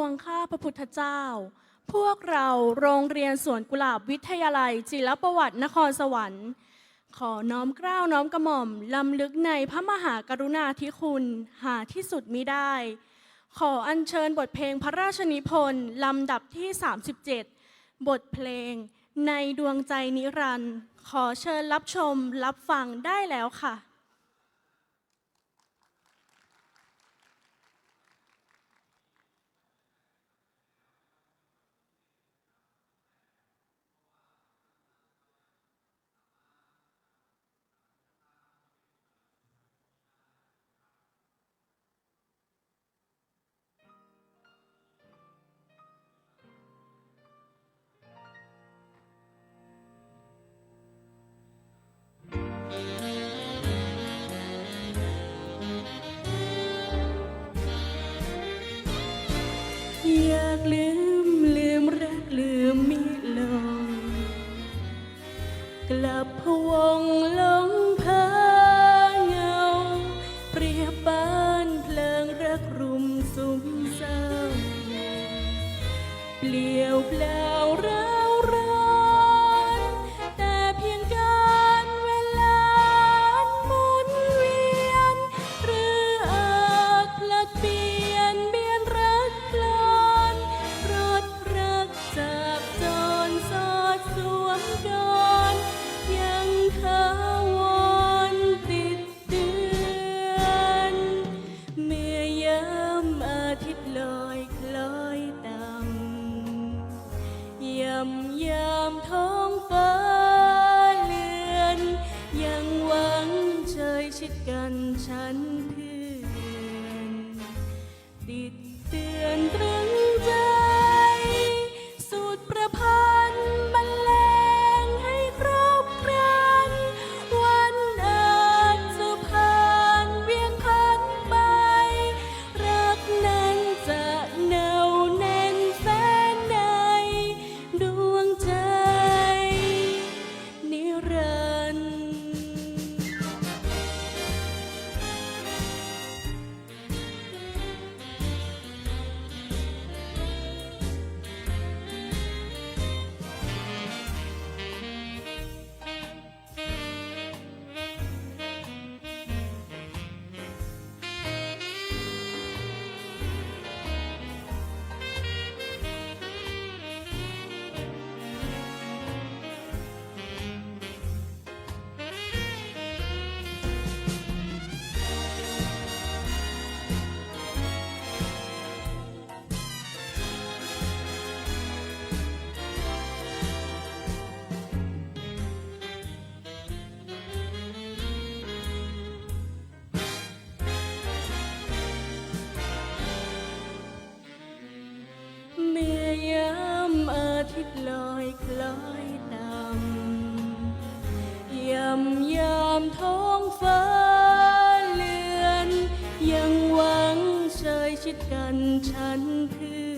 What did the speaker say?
วงข้าพระพุทธเจ้า พวกเราโรงเรียนสวนกุหลาบวิทยาลัย จิรประวัตินครสวรรค์ ขอน้อมเกล้าวน้อมกระหม่อมลำลึกในพระมหากรุณาธิคุณ หาที่สุดมิได้ ขออัญเชิญบทเพลงพระราชนิพนธ์ลำดับที่ 37 บทเพลง ในดวงใจนิรันดร์ขอเชิญรับชมรับฟังได้แล้วค่ะ กลับพวงหลงเพ้อ ท้องฟ้าเลือน ยังหวังเจยชิดกันฉันเพื่อ ดลอยคล้อยนำยำยามท้องฟ้าเลือน ยังหวังเชยชิดกันฉันคือ